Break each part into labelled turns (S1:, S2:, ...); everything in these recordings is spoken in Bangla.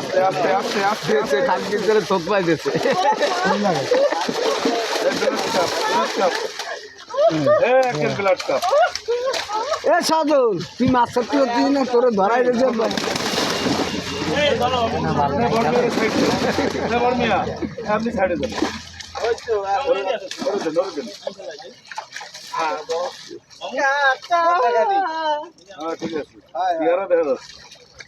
S1: আস্তে আস্তে আস্তে আস্তে আস্তে কালকে করে থোক পাই দিচ্ছে এ সাদুল তুই মাছ হচ্ছিস না তোর ধরাই রেখে
S2: আপনি হ্যাঁ ঠিক আছে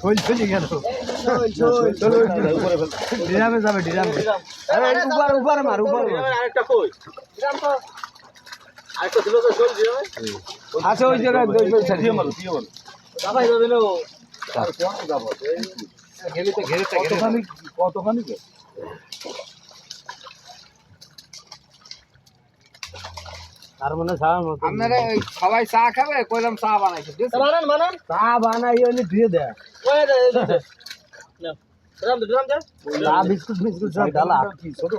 S2: শৈল
S1: চলে গেল ডিরামে যাবে ডিরামে। আরে উপর উপর মার উপর আরেকটা কই? ডিরাম তো।
S2: আরেকটা দিল তো শৈল ডিরামে। আছে ওই
S1: জায়গায় দুই দুই ছাড়ি
S3: দিয়ে মারো সবাই চা খাবে? চা বানাইছে বানান
S1: চা বানাই দিয়ে দেয়। বিস্কুট বিস্কুট সব ডালা
S2: কি ছোট।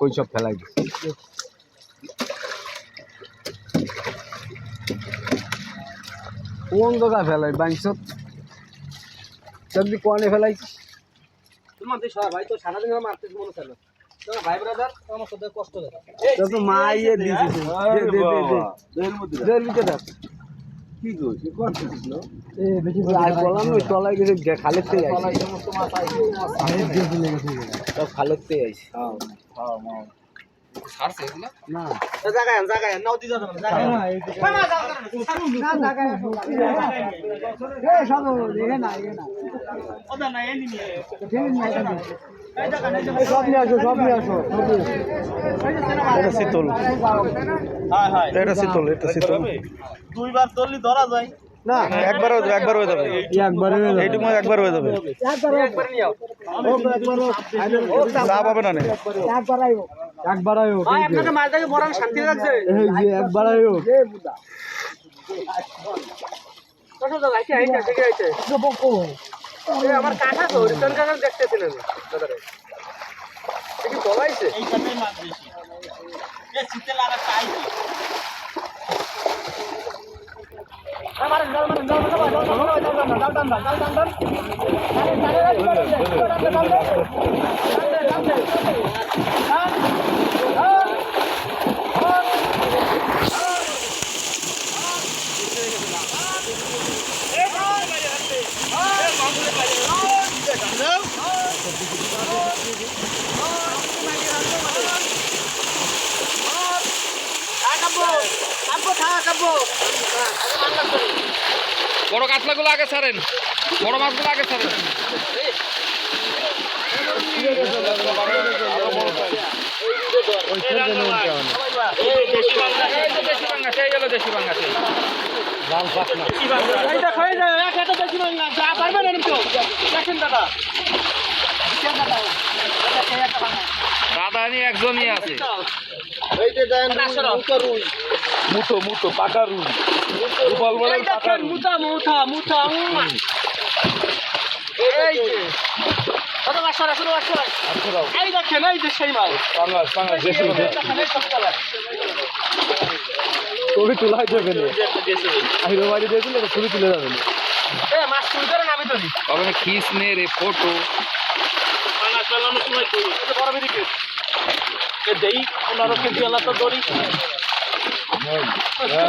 S1: কই সব ফেলাই দিছে। কোন জায়গা ফেলাই বাঞ্চত যদি কোয়ানে ফেলাইছিস? তো তো মাইয়ে দে দে দে দে।
S2: দেহের মধ্যে
S1: দেড় লিটার
S2: কি দোষ? কোন ছিল এ বেশি
S1: আর বললাম ওই তলায় গেছে যে খালেতে আইছে। তলায় সমস্ত মাছ আইছে আমি দিয়ে চলে গেছে সব খালেতে আইছে।
S2: হ্যাঁ হ্যাঁ হ্যাঁ।
S3: ছাড়ছে এগুলো?
S1: না। জায়গায় জায়গায় নাও দি যাবে জায়গায় না না জায়গায় এ সব দেখে না এ না। ওটা না এ নিয়ে ঠেলে নিয়ে আসো সব নিয়ে আসো।
S2: এটা শীতল। এটা শীতল এটা শীতল।
S4: দুইবার ধরলি ধরা যায়।
S2: না। একবার হয়ে যাবে একবার হয়ে যাবে।
S1: একবারে
S2: এইটুকু একবার হয়ে যাবে। চা পাবে না
S1: একবার আয়ো
S4: আপনাকে মাছটাকে বড় শান্তি লাগছে?
S1: এই যে একবার আয়ো
S4: আমার কাঁঠা তো হরিচন কাঁঠা দেখতেছিলেন। কি বলাইছে? Thank you.
S3: বড় কাতলাগুলো আগে ছাড়েন। বড় মাছগুলো আগে ছাড়েন।
S4: দাদা
S3: নিয়ে একজনই আছে।
S2: মুটো মুটো পাকা রুই।
S4: এই এই দেখেন এই যে সেই
S2: ছবি তোলা। যাবে না। আহির বাড়ি দিয়েছিল ছবি তুলে যাবে না।
S4: এ মাছ করেন আমি তুলি।
S3: ওখানে খিস নে রে ফটো।
S4: এই যে বড় দেই পনেরো কেজি আলা তো দড়ি।
S2: হ্যাঁ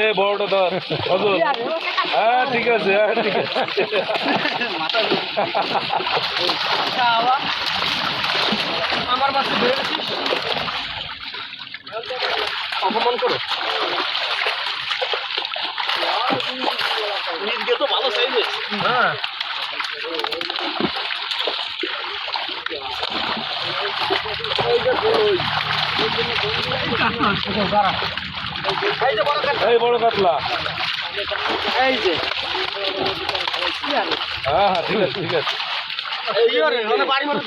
S2: এ বড়টা ধর সজল। হ্যাঁ ঠিক আছে হ্যাঁ ঠিক আছে।
S4: আমার ধরে অপমান করো নিজকে তো ভালো সাইজে হ্যাঁ এই বড়
S2: কাতলা
S4: এই যে
S2: হ্যাঁ হ্যাঁ ঠিক আছে ঠিক আছে
S4: মানে বাড়ি হবে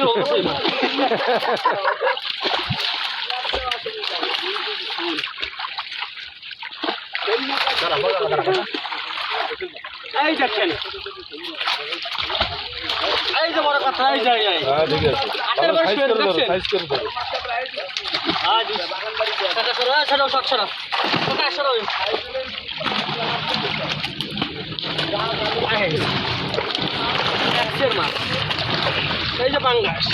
S4: এই দেখেন এই যে বড় কথা এই যাই এই
S2: হ্যাঁ ঠিক আছে।
S4: আটের
S2: ভালো
S4: বয়স
S2: সাইজ করে
S4: দেখছেন?
S2: সাইজ করে ধরো।
S4: আজ সেটা সরো সেটা সব সরো কোথায় সরো? একশের মাছ এই যে পাঙ্গাস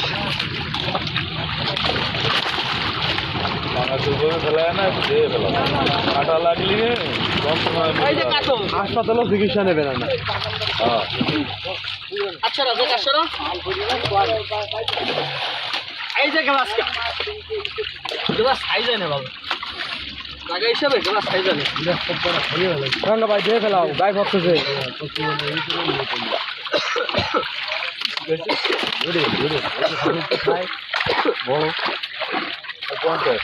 S2: হাসপাতালেও চিকিৎসা নেবে না হ্যাঁ
S4: আচ্ছা রাজা কাশরো এই যে গ্লাস গ্লাস যায় না বাবা জায়গা হিসাবে গ্লাস যায় না
S2: ভাই দিয়ে ফেলাও গায়ে ভক্তছে বড় পঞ্চাশ।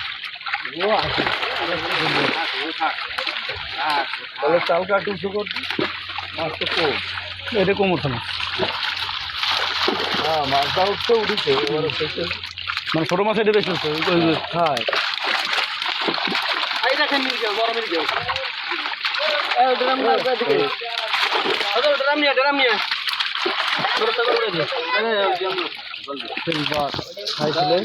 S2: তাহলে চাল কাটুশো করছি মাছ তো কম। এটা কম ওঠে না। হ্যাঁ মাছটা উঠতে উঠেছে। এবারে শেষে মানে ছোটো মাছ এটা বেশি হচ্ছে হ্যাঁ।
S4: ড্রাম নিয়ে ড্রাম নিয়ে করে
S2: খাইছিলেন